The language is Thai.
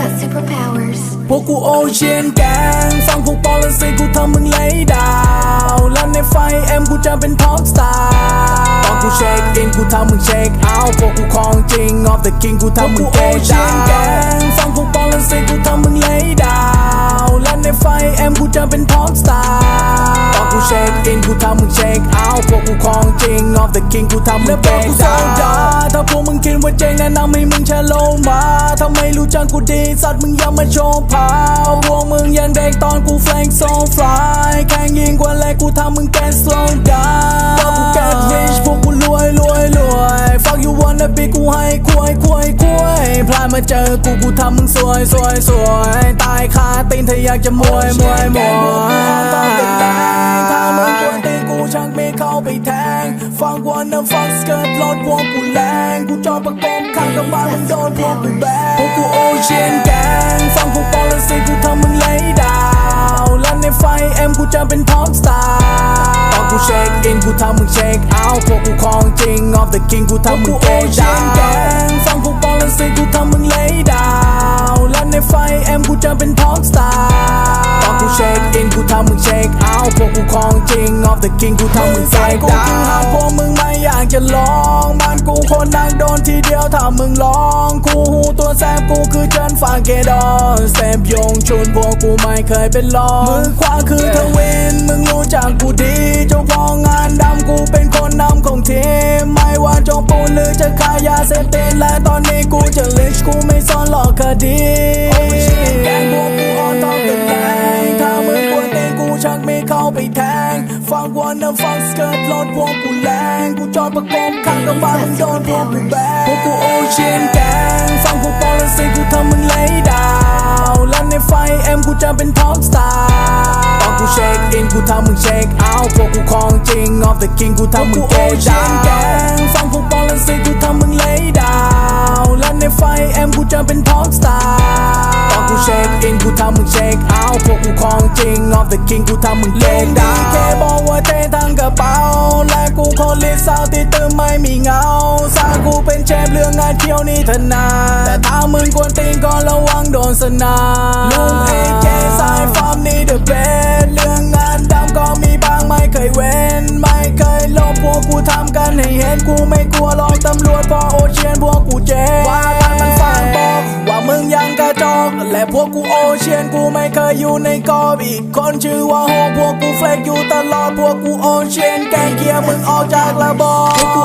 got superpowers. พวกกูโอเชียนแกงฟังพวกปอลันซีกูทำมึงเลยดาว แล้วในไฟเอ็มกูจะเป็นท็อปสตาร์ตอนกูเช็คอินกูทำมึงเช็คเอาท์พวกกูของจริง of the king กูทำมึงเกดาวแกงฟังพวกปอลันซีกูทำมึงเลยดาว แล้วในไฟเอ็มกูจะเป็นท็อปสตาร์ตอน กูเช็คอินกูทำมึงเช็คเอาท์พวกกูของจริง of the king กูทำมึงเกดาวถ้าพวกมึงคิดว่าเจ๋งแนะนำให้มึงแชร์ลงมาถ้าไม่รู้จักกูดีสัตว์มึงอย่ามาโชว์พาวพวกมึงยังเด็กตอนกูแฟลงโซฟลายแข่งยิงกว่าแรกกูทำมึงแกน slow down พวกกู get rich พวกกูรวยรวยรวย fuck you wanna be กูให้ควยควยควยพลาดมาเจอกูกูทำมึงสวยสวยสวยตายคาตีนเธออยากจะมวยมวยมวย ฟังวันนะฟังสเกิร์ตรถวงกูแรงกูจอดประกบข้างกับบ้านมึงโดนพวกกูแบงพวกกูโอเชียนแกงฟังพวกปอลซีกูทำมึงเลยดาวแล้วในไฟเอ็มกูจะเป็นท็อปสตาร์ตอนกูเช็คอินกูทำมึงเช็คเอาท์พวกกูของจริง of the king กูทำมึงเกดาวแกงฟังพวกปอลซีกูทำมึงเลยดาวแล้วในไฟเอ็มกูจะเป็นท็อปสตาร์ตอนกูเช็คอินกูทำมึงเช็ คเอาท์พวกกูของจริง of the king กูทำมึงเกดาวกูห้าพวกมึงไม่อยากจะลองมันกูคนดังโดนทีเดียวถ้ามึงลองกูหูตัวแซบกูคือเจินฟาเกดอนเซฟยงชุนพวกกูไม่เคยเป็นรองมือขวาคือทวินมึงรู้จักกูดีเจ้าของงานดำกูเป็นคนนำของทีมไม่ว่าจงปูนหรือจะขายยาเสพติดและตอนนี้กูจะลิชกูไม่ซ่อนหลอกคดี ฟังวันนะฟังสเกิร์ตรถพวกกูแรงกูจอดประกบข้างกับบ้านมึงโดนพวกกูแบงพวกกูโอเชียนแกงฟังพวกปอลซีกูทำมึงเลยดาวแล้วในไฟเอ็มกูจะเป็นท็อปสตาร์ตอนกูเช็คอินกูทำมึงเช็คเอาท์พวกกูของจริง of the king กูทำมึงเกดาวแกงฟังพวกปอลซีกูทำมึงเลยดาวแล้วในไฟเอ็มกูจะเป็นท็อปสตาร์ กูเช็คอินกูทำมึงเช็คเอาท์พวกกูของจริง of the king กูทำมึงเกดาวแค่บอกว่าเต้ทั้งกระเป๋า และกูคนลิสาวที่ตื่นไม่มีเงาสากูเป็นเชฟเรื่องงานเที่ยวนี่ถนัดแต่ถ้ามึงกวนตีนก็ระวังโดนสนาลุงเอเจสายฟอร์มนี่เดอะเบสเรื่องงานดำก็มีบางไม่เคยเว้น ไม่เคยลบพวกกูทำกันให้เห็นกูไม่กลัวหรอกตำรวจพอโอเชียนพวกกูเจ๊ แต่พวกกูโอเชียนกูไม่เคยอยู่ในกอบอีกคนชื่อว่าโฮพวกกูเฟลกอยู่ตลอดพวกกูโอเชียนแกงเกียร์มึงออกจากระบอบ